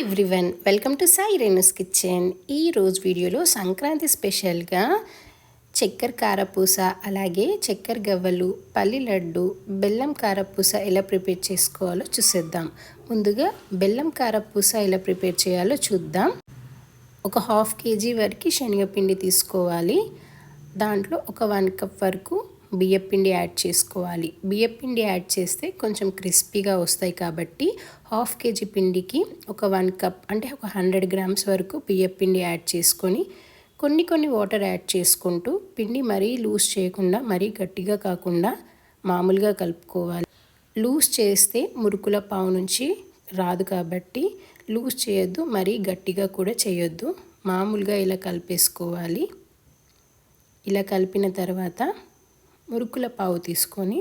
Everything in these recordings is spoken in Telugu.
Everyone welcome to Sai Renu's kitchen. ఈ రోజు వీడియోలో సంక్రాంతి స్పెషల్గా చక్కెర కారపూస అలాగే చక్కెర గవ్వలు పల్లి లడ్డు బెల్లం కారపూస ఎలా ప్రిపేర్ చేసుకోవాలో చూసేద్దాం. ముందుగా బెల్లం కారపూస ఎలా ప్రిపేర్ చేయాలో చూద్దాం. ఒక హాఫ్ కేజీ వరకు శనగపిండి తీసుకోవాలి. దాంట్లో ఒక వన్ కప్ వరకు బియ్యపిండి యాడ్ చేసుకోవాలి. బియ్యపిండి యాడ్ చేస్తే కొంచెం క్రిస్పీగా వస్తాయి కాబట్టి హాఫ్ కేజీ పిండికి ఒక వన్ కప్ అంటే ఒక హండ్రెడ్ గ్రామ్స్ వరకు బియ్యపిండి యాడ్ చేసుకొని కొన్ని కొన్ని వాటర్ యాడ్ చేసుకుంటూ పిండి మరీ లూజ్ చేయకుండా మరీ గట్టిగా కాకుండా మామూలుగా కలుపుకోవాలి. లూజ్ చేస్తే మురుకుల పావు నుంచి రాదు కాబట్టి లూజ్ చేయొద్దు మరీ గట్టిగా కూడా చేయొద్దు. మామూలుగా ఇలా కలిపేసుకోవాలి. ఇలా కలిపిన తర్వాత మురుకుల పావు తీసుకొని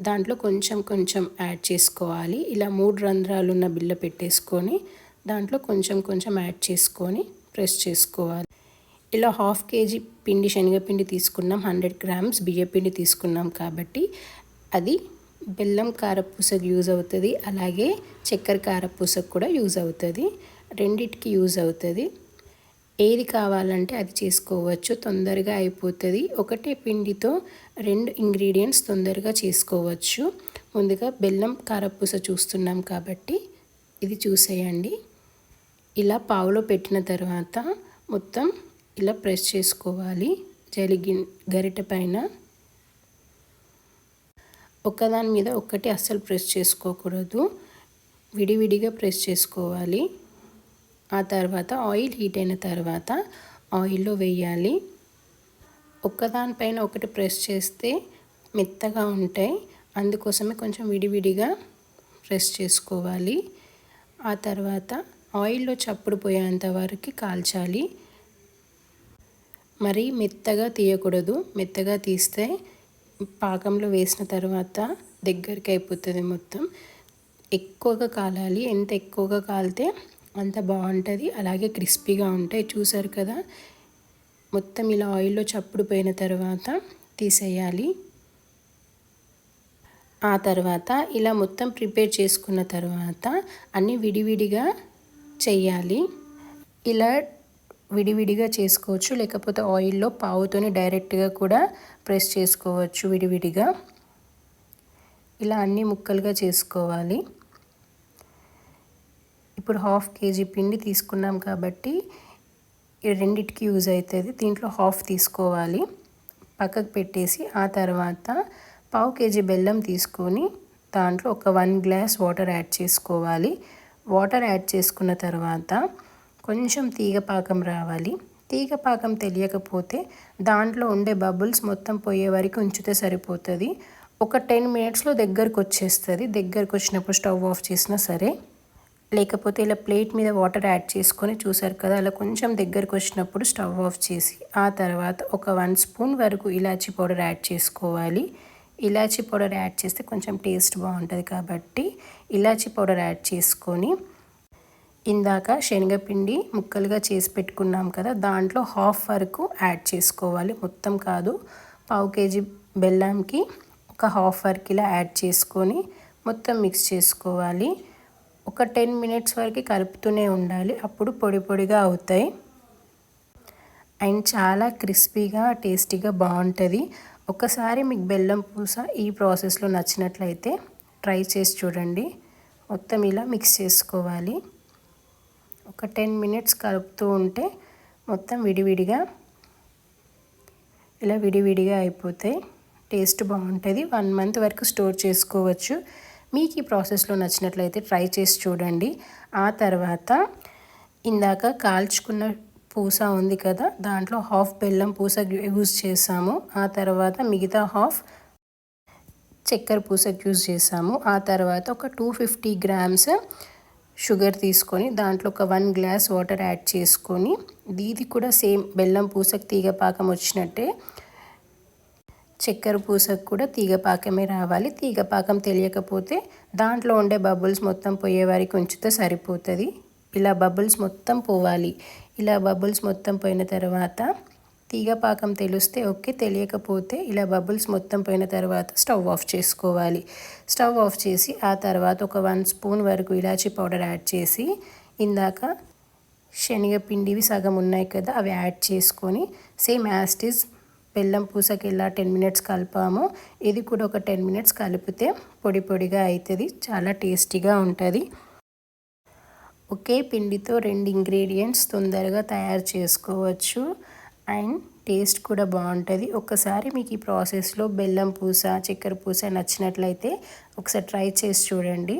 దాంట్లో కొంచెం కొంచెం యాడ్ చేసుకోవాలి. ఇలా మూడు రంధ్రాలు ఉన్న బిల్ల పెట్టేసుకొని దాంట్లో కొంచెం కొంచెం యాడ్ చేసుకొని ప్రెస్ చేసుకోవాలి. ఇలా హాఫ్ కేజీ పిండి శనగపిండి తీసుకున్నాం హండ్రెడ్ గ్రామ్స్ బియ్యపిండి తీసుకున్నాం కాబట్టి అది బెల్లం కారపూసకు యూజ్ అవుతుంది అలాగే చక్కెర కారపూసకు కూడా యూజ్ అవుతుంది. రెండిటికి యూజ్ అవుతుంది. ఏది కావాలంటే అది చేసుకోవచ్చు. తొందరగా అయిపోతుంది. ఒకటే పిండితో రెండు ఇంగ్రీడియంట్స్ తొందరగా చేసుకోవచ్చు. ముందుగా బెల్లం కారపూస చూస్తున్నాం కాబట్టి ఇది చూసేయండి. ఇలా పావులో పెట్టిన తర్వాత మొత్తం ఇలా ప్రెస్ చేసుకోవాలి. జలిగి గరిట పైన ఒకదాని మీద ఒక్కటి అస్సలు ప్రెస్ చేసుకోకూడదు. విడివిడిగా ప్రెస్ చేసుకోవాలి. ఆ తర్వాత ఆయిల్ హీట్ అయిన తర్వాత ఆయిల్లో వేయాలి. ఒక్కదానిపైన ఒకటి ప్రెస్ చేస్తే మెత్తగా ఉంటాయి. అందుకోసమే కొంచెం విడివిడిగా ప్రెస్ చేసుకోవాలి. ఆ తర్వాత ఆయిల్లో చప్పుడు పోయేంత వరకు కాల్చాలి. మరి మెత్తగా తీయకూడదు. మెత్తగా తీస్తే పాకంలో వేసిన తర్వాత దగ్గరికి అయిపోతుంది మొత్తం. ఎక్కువగా కాలాలి. ఎంత ఎక్కువగా కాలితే అంత బాగుంటుంది. అలాగే క్రిస్పీగా ఉంటాయి. చూసారు కదా? మొత్తం ఇలా ఆయిల్లో చప్పుడు పోయిన తర్వాత తీసేయాలి. ఆ తర్వాత ఇలా మొత్తం ప్రిపేర్ చేసుకున్న తర్వాత అన్నీ విడివిడిగా చెయ్యాలి. ఇలా విడివిడిగా చేసుకోవచ్చు. లేకపోతే ఆయిల్లో పావుతోని డైరెక్ట్గా కూడా ప్రెస్ చేసుకోవచ్చు విడివిడిగా. ఇలా అన్ని ముక్కలుగా చేసుకోవాలి. ఇప్పుడు హాఫ్ కేజీ పిండి తీసుకున్నాం కాబట్టి రెండిటికి యూజ్ అవుతుంది. దీంట్లో హాఫ్ తీసుకోవాలి. పక్కకు పెట్టేసి ఆ తర్వాత పావు కేజీ బెల్లం తీసుకొని దాంట్లో ఒక వన్ గ్లాస్ వాటర్ యాడ్ చేసుకోవాలి. వాటర్ యాడ్ చేసుకున్న తర్వాత కొంచెం తీగ పాకం రావాలి. తీగ పాకం తెలియకపోతే దాంట్లో ఉండే బబుల్స్ మొత్తం పోయే వరకు ఉంచితే సరిపోతుంది. ఒక టెన్ మినిట్స్లో దగ్గరకు వచ్చేస్తుంది. దగ్గరకు వచ్చినప్పుడు స్టవ్ ఆఫ్ చేసినా సరే లేకపోతే ఇలా ప్లేట్ మీద వాటర్ యాడ్ చేసుకొని చూసారు కదా అలా కొంచెం దగ్గరకు వచ్చినప్పుడు స్టవ్ ఆఫ్ చేసి ఆ తర్వాత ఒక వన్ స్పూన్ వరకు ఇలాచీ పౌడర్ యాడ్ చేసుకోవాలి. ఇలాచీ పౌడర్ యాడ్ చేస్తే కొంచెం టేస్ట్ బాగుంటుంది కాబట్టి ఇలాచీ పౌడర్ యాడ్ చేసుకొని ఇందాక శనగపిండి ముక్కలుగా చేసి పెట్టుకున్నాం కదా దాంట్లో హాఫ్ వరకు యాడ్ చేసుకోవాలి. మొత్తం కాదు పావు కేజీ బెల్లంకి ఒక హాఫ్ వరకు ఇలా యాడ్ చేసుకొని మొత్తం మిక్స్ చేసుకోవాలి. ఒక టెన్ మినిట్స్ వరకు కలుపుతూనే ఉండాలి. అప్పుడు పొడి పొడిగా అవుతాయి. అండ్ చాలా క్రిస్పీగా టేస్టీగా బాగుంటుంది. ఒకసారి మీకు బెల్లం పూస ఈ ప్రాసెస్లో నచ్చినట్లయితే ట్రై చేసి చూడండి. మొత్తం ఇలా మిక్స్ చేసుకోవాలి. ఒక టెన్ మినిట్స్ కలుపుతూ ఉంటే మొత్తం విడివిడిగా ఇలా విడివిడిగా అయిపోతాయి. టేస్ట్ బాగుంటుంది. వన్ మంత్ వరకు స్టోర్ చేసుకోవచ్చు. మీకు ఈ ప్రాసెస్లో నచ్చినట్లయితే ట్రై చేసి చూడండి. ఆ తర్వాత ఇందాక కాల్చుకున్న పూస ఉంది కదా దాంట్లో హాఫ్ బెల్లం పూస యూజ్ చేసాము. ఆ తర్వాత మిగతా హాఫ్ చక్కెర పూసకు యూజ్ చేసాము. ఆ తర్వాత ఒక టూ ఫిఫ్టీ గ్రామ్స్ షుగర్ తీసుకొని దాంట్లో ఒక వన్ గ్లాస్ వాటర్ యాడ్ చేసుకొని దీది కూడా సేమ్ బెల్లం పూసకు తీగ పాకం వచ్చినట్టే చక్కెర పూసకు కూడా తీగపాకమే రావాలి. తీగపాకం తెలియకపోతే దాంట్లో ఉండే బబుల్స్ మొత్తం పోయే వారికి ఉంచితే సరిపోతుంది. ఇలా బబుల్స్ మొత్తం పోవాలి. ఇలా బబుల్స్ మొత్తం పోయిన తర్వాత తీగపాకం తెలిస్తే ఓకే తెలియకపోతే ఇలా బబుల్స్ మొత్తం పోయిన తర్వాత స్టవ్ ఆఫ్ చేసుకోవాలి. స్టవ్ ఆఫ్ చేసి ఆ తర్వాత ఒక వన్ స్పూన్ వరకు ఇలాచీ పౌడర్ యాడ్ చేసి ఇందాక శనగపిండివి సగం ఉన్నాయి కదా అవి యాడ్ చేసుకొని సేమ్ యాస్టిస్ బెల్లం పూసకి ఎలా టెన్ మినిట్స్ కలిపాము. ఇది కూడా ఒక టెన్ మినిట్స్ కలిపితే పొడి పొడిగా అవుతుంది చాలా టేస్టీగా ఉంటుంది. ఒకే పిండితో రెండు ఇంగ్రీడియంట్స్ తొందరగా తయారు చేసుకోవచ్చు. అండ్ టేస్ట్ కూడా బాగుంటుంది. ఒకసారి మీకు ఈ ప్రాసెస్లో బెల్లం పూస చక్కెర పూస నచ్చినట్లయితే ఒకసారి ట్రై చేసి చూడండి.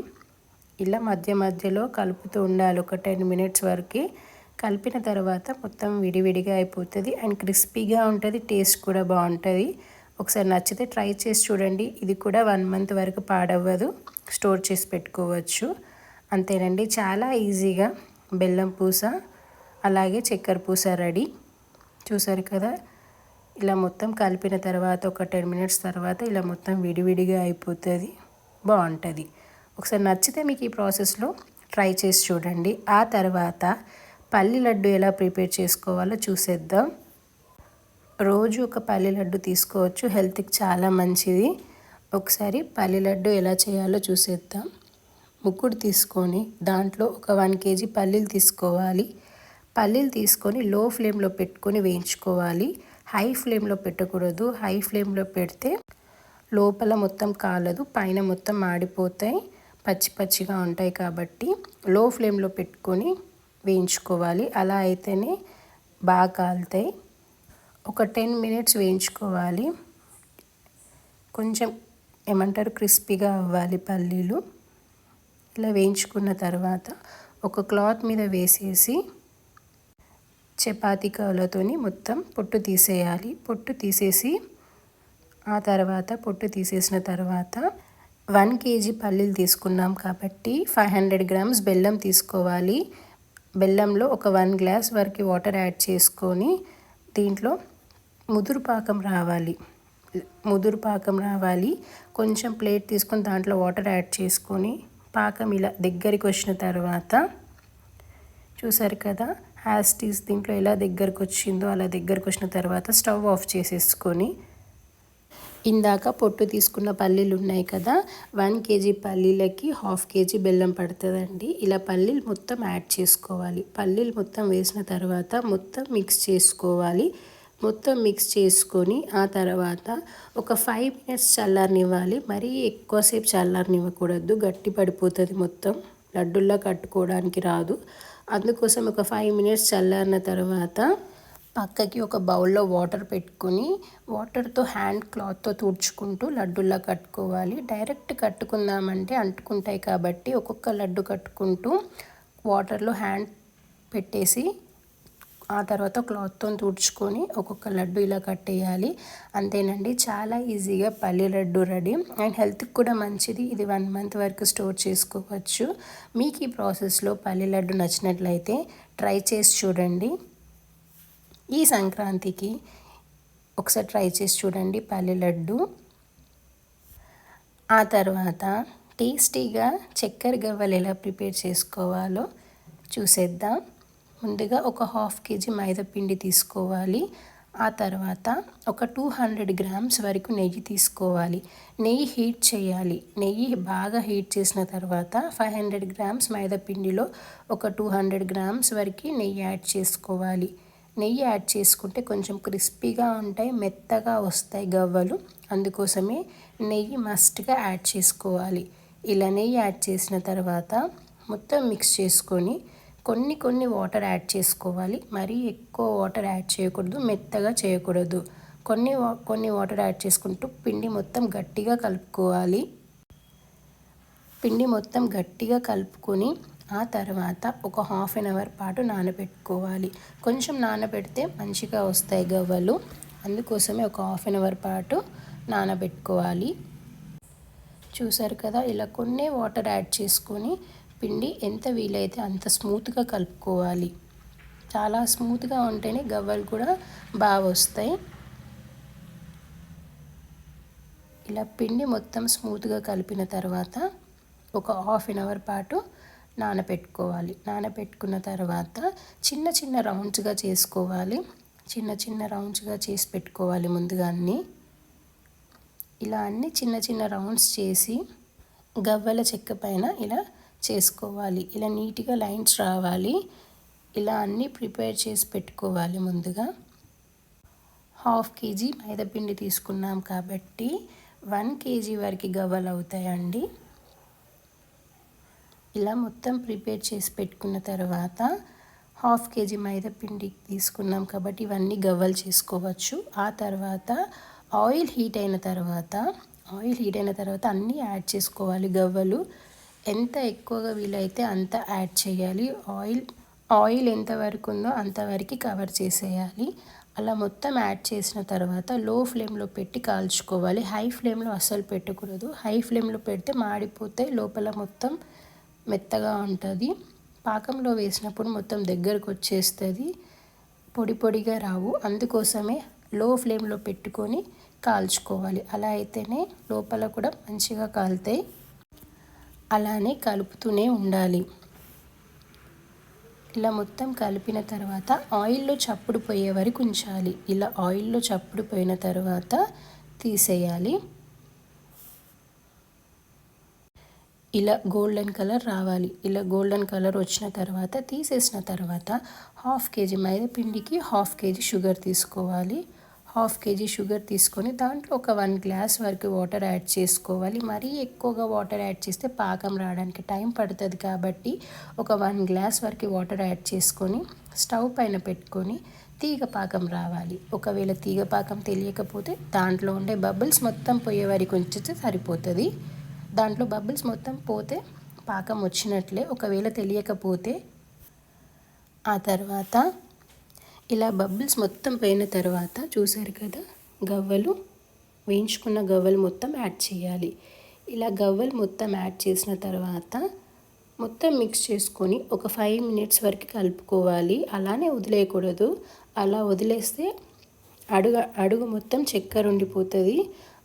ఇలా మధ్య మధ్యలో కలుపుతూ ఉండాలి. ఒక టెన్ మినిట్స్ వరకు. కలిపిన తర్వాత మొత్తం విడివిడిగా అయిపోతుంది అండ్ క్రిస్పీగా ఉంటుంది టేస్ట్ కూడా బాగుంటుంది. ఒకసారి నచ్చితే ట్రై చేసి చూడండి. ఇది కూడా వన్ మంత్ వరకు పాడవ్వదు. స్టోర్ చేసి పెట్టుకోవచ్చు. అంతేనండి. చాలా ఈజీగా బెల్లం పూస అలాగే చక్కెర పూస రెడీ. చూసారు కదా? ఇలా మొత్తం కలిపిన తర్వాత ఒక టెన్ మినిట్స్ తర్వాత ఇలా మొత్తం విడివిడిగా అయిపోతుంది. బాగుంటుంది. ఒకసారి నచ్చితే మీకు ఈ ప్రాసెస్లో ట్రై చేసి చూడండి. ఆ తర్వాత పల్లి లడ్డు ఎలా ప్రిపేర్ చేసుకోవాలో చూసేద్దాం. రోజు ఒక పల్లి లడ్డు తీసుకోవచ్చు. హెల్త్కి చాలా మంచిది. ఒకసారి పల్లి లడ్డు ఎలా చేయాలో చూసేద్దాం. ముక్కుడు తీసుకొని దాంట్లో ఒక వన్ కేజీ పల్లీలు తీసుకోవాలి. పల్లీలు తీసుకొని లో ఫ్లేమ్లో పెట్టుకొని వేయించుకోవాలి. హై ఫ్లేమ్లో పెట్టకూడదు. హై ఫ్లేమ్లో పెడితే లోపల మొత్తం కాలదు. పైన మొత్తం మాడిపోతాయి. పచ్చి పచ్చిగా ఉంటాయి కాబట్టి లో ఫ్లేమ్లో పెట్టుకొని వేయించుకోవాలి. అలా అయితేనే బాగా కాలుతాయి. ఒక టెన్ మినిట్స్ వేయించుకోవాలి. కొంచెం ఏమంటారు? క్రిస్పీగా అవ్వాలి పల్లీలు. ఇలా వేయించుకున్న తర్వాత ఒక క్లాత్ మీద వేసేసి చపాతీ కవలతోని మొత్తం పొట్టు తీసేయాలి. పొట్టు తీసేసి ఆ తర్వాత పొట్టు తీసేసిన తర్వాత వన్ కేజీ పల్లీలు తీసుకున్నాం కాబట్టి ఫైవ్ హండ్రెడ్ గ్రామ్స్ బెల్లం తీసుకోవాలి. బెల్లంలో ఒక వన్ గ్లాస్ వరకు వాటర్ యాడ్ చేసుకొని దీంట్లో ముదురు పాకం రావాలి. ముదురు పాకం రావాలి. కొంచెం ప్లేట్ తీసుకొని దాంట్లో వాటర్ యాడ్ చేసుకొని పాకం ఇలా దగ్గరికి వచ్చిన తర్వాత చూసారు కదా హ్యాస్టీస్ దీంట్లో ఎలా దగ్గరకు వచ్చిందో అలా దగ్గరకు వచ్చిన తర్వాత స్టవ్ ఆఫ్ చేసేసుకొని ఇందాక పొట్టు తీసుకున్న పల్లీలు ఉన్నాయి కదా వన్ కేజీ పల్లీలకి హాఫ్ కేజీ బెల్లం పడుతుందండి. ఇలా పల్లీలు మొత్తం యాడ్ చేసుకోవాలి. పల్లీలు మొత్తం వేసిన తర్వాత మొత్తం మిక్స్ చేసుకోవాలి. మొత్తం మిక్స్ చేసుకొని ఆ తర్వాత ఒక ఫైవ్ మినిట్స్ చల్లారనివ్వాలి. మరీ ఎక్కువసేపు చల్లారనివ్వకూడదు. గట్టి పడిపోతుంది మొత్తం. లడ్డుల్లా కట్టుకోవడానికి రాదు. అందుకోసం ఒక ఫైవ్ మినిట్స్ చల్లారిన తర్వాత పక్కకి ఒక బౌల్లో వాటర్ పెట్టుకుని వాటర్తో హ్యాండ్ క్లాత్తో తుడుచుకుంటూ లడ్డులా కట్టుకోవాలి. డైరెక్ట్ కట్టుకుందామంటే అంటుకుంటాయి కాబట్టి ఒక్కొక్క లడ్డు కట్టుకుంటూ వాటర్లో హ్యాండ్ పెట్టేసి ఆ తర్వాత క్లాత్తో తుడుచుకొని ఒక్కొక్క లడ్డు ఇలా కట్టేయాలి. అంతేనండి చాలా ఈజీగా పల్లి లడ్డు రెడీ. అండ్ హెల్త్కి కూడా మంచిది. ఇది వన్ మంత్ వరకు స్టోర్ చేసుకోవచ్చు. మీకు ఈ ప్రాసెస్లో పల్లి లడ్డు నచ్చినట్లయితే ట్రై చేసి చూడండి. ఈ సంక్రాంతికి ఒకసారి ట్రై చేసి చూడండి పల్లి లడ్డు. ఆ తర్వాత టేస్టీగా చక్కెర గవ్వలు ఎలా ప్రిపేర్ చేసుకోవాలో చూసేద్దాం. ముందుగా ఒక హాఫ్ కేజీ మైదా పిండి తీసుకోవాలి. ఆ తర్వాత ఒక టూ హండ్రెడ్ గ్రామ్స్ వరకు నెయ్యి తీసుకోవాలి. నెయ్యి హీట్ చేయాలి. నెయ్యి బాగా హీట్ చేసిన తర్వాత ఫైవ్ హండ్రెడ్ గ్రామ్స్ మైదా పిండిలో ఒక టూ హండ్రెడ్ గ్రామ్స్ వరకు నెయ్యి యాడ్ చేసుకోవాలి. నెయ్యి యాడ్ చేసుకుంటే కొంచెం క్రిస్పీగా ఉంటాయి మెత్తగా వస్తాయి గవ్వలు. అందుకోసమే నెయ్యి మస్ట్గా యాడ్ చేసుకోవాలి. ఇలా నెయ్యి యాడ్ చేసిన తర్వాత మొత్తం మిక్స్ చేసుకొని కొన్ని కొన్ని వాటర్ యాడ్ చేసుకోవాలి. మరీ ఎక్కువ వాటర్ యాడ్ చేయకూడదు మెత్తగా చేయకూడదు. కొన్ని కొన్ని వాటర్ యాడ్ చేసుకుంటూ పిండి మొత్తం గట్టిగా కలుపుకోవాలి. పిండి మొత్తం గట్టిగా కలుపుకొని ఆ తర్వాత ఒక హాఫ్ అన్ అవర్ పాటు నానబెట్టుకోవాలి. కొంచెం నానబెడితే మంచిగా వస్తాయి గవ్వలు. అందుకోసమే ఒక హాఫ్ అన్ అవర్ పాటు నానబెట్టుకోవాలి. చూసారు కదా ఇలా కొన్ని వాటర్ యాడ్ చేసుకొని పిండి ఎంత వీలైతే అంత స్మూత్గా కలుపుకోవాలి. చాలా స్మూత్గా ఉంటేనే గవ్వలు కూడా బాగా వస్తాయి. ఇలా పిండి మొత్తం స్మూత్గా కలిపిన తర్వాత ఒక హాఫ్ అన్ అవర్ పాటు నానబెట్టుకోవాలి. నానబెట్టుకున్న తర్వాత చిన్న చిన్న రౌండ్స్గా చేసుకోవాలి. చిన్న చిన్న రౌండ్స్గా చేసి పెట్టుకోవాలి ముందుగా అన్నీ. ఇలా అన్నీ చిన్న చిన్న రౌండ్స్ చేసి గవ్వల చెక్క పైన ఇలా చేసుకోవాలి. ఇలా నీట్గా లైన్స్ రావాలి. ఇలా అన్నీ ప్రిపేర్ చేసి పెట్టుకోవాలి ముందుగా. హాఫ్ కేజీ మైదాపిండి తీసుకున్నాం కాబట్టి వన్ కేజీ వరకు గవ్వలు అవుతాయండి. ఇలా మొత్తం ప్రిపేర్ చేసి పెట్టుకున్న తర్వాత హాఫ్ కేజీ మైదాపిండి తీసుకున్నాం కాబట్టి ఇవన్నీ గవ్వలు చేసుకోవచ్చు. ఆ తర్వాత ఆయిల్ హీట్ అయిన తర్వాత ఆయిల్ హీట్ అయిన తర్వాత అన్నీ యాడ్ చేసుకోవాలి గవ్వలు. ఎంత ఎక్కువగా వీలైతే అంత యాడ్ చేయాలి. ఆయిల్ ఆయిల్ ఎంతవరకు ఉందో అంతవరకు కవర్ చేసేయాలి. అలా మొత్తం యాడ్ చేసిన తర్వాత లో ఫ్లేమ్లో పెట్టి కాల్చుకోవాలి. హై ఫ్లేమ్లో అస్సలు పెట్టకూడదు. హై ఫ్లేమ్లో పెడితే మాడిపోతే లోపల మొత్తం మెత్తగా ఉంటుంది. పాకంలో వేసినప్పుడు మొత్తం దగ్గరకు వచ్చేస్తుంది. పొడి పొడిగా రావు. అందుకోసమే లో ఫ్లేమ్లో పెట్టుకొని కాల్చుకోవాలి. అలా అయితేనే లోపల కూడా మంచిగా కాలుతాయి. అలానే కలుపుతూనే ఉండాలి. ఇలా మొత్తం కలిపిన తర్వాత ఆయిల్లో చప్పుడు పోయే వరకు ఉంచాలి. ఇలా ఆయిల్లో చప్పుడు పోయిన తర్వాత తీసేయాలి. ఇలా గోల్డెన్ కలర్ రావాలి. ఇలా గోల్డెన్ కలర్ వచ్చిన తర్వాత తీసేసిన తర్వాత హాఫ్ కేజీ మైదా పిండికి హాఫ్ కేజీ షుగర్ తీసుకోవాలి. హాఫ్ కేజీ షుగర్ తీసుకొని దాంట్లో ఒక వన్ గ్లాస్ వరకు వాటర్ యాడ్ చేసుకోవాలి. మరీ ఎక్కువగా వాటర్ యాడ్ చేస్తే పాకం రావడానికి టైం పడుతుంది కాబట్టి ఒక వన్ గ్లాస్ వరకు వాటర్ యాడ్ చేసుకొని స్టవ్ పైన పెట్టుకొని తీగ పాకం రావాలి. ఒకవేళ తీగ పాకం తెలియకపోతే దాంట్లో ఉండే బబుల్స్ మొత్తం పోయే వరకు ఉంచితే సరిపోతుంది. దాంట్లో బబుల్స్ మొత్తం పోతే పాకం వచ్చినట్లే. ఒకవేళ తెలియకపోతే ఆ తర్వాత ఇలా బబుల్స్ మొత్తం పోయిన తర్వాత చూసారు కదా గవ్వలు వేయించుకున్న గవ్వలు మొత్తం యాడ్ చేయాలి. ఇలా గవ్వలు మొత్తం యాడ్ చేసిన తర్వాత మొత్తం మిక్స్ చేసుకొని ఒక ఫైవ్ మినిట్స్ వరకు కలుపుకోవాలి. అలానే వదిలేయకూడదు. అలా వదిలేస్తే అడుగు అడుగు మొత్తం చక్కెర ఉండిపోతుంది.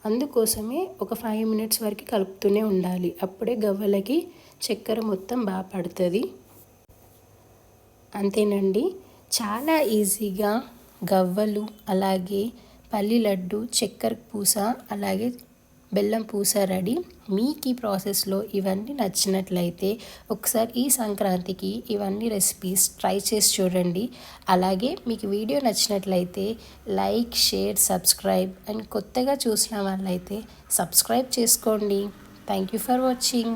అందుకోసమే ఒక ఫైవ్ మినిట్స్ వరకు కలుపుతూనే ఉండాలి. అప్పుడే గవ్వలకి చక్కెర మొత్తం బాగా పడుతుంది. అంతేనండి. చాలా ఈజీగా గవ్వలు అలాగే పల్లి లడ్డు చక్కెర పూస అలాగే బెల్లం పూస రెడీ. మీకు ఈ ప్రాసెస్లో ఇవన్నీ నచ్చినట్లయితే ఒకసారి ఈ సంక్రాంతికి ఇవన్నీ రెసిపీస్ ట్రై చేసి చూడండి. అలాగే మీకు వీడియో నచ్చినట్లయితే లైక్ షేర్ సబ్స్క్రైబ్ అండ్ కొత్తగా చూసిన వాళ్ళైతే సబ్స్క్రైబ్ చేసుకోండి. Thank you for watching.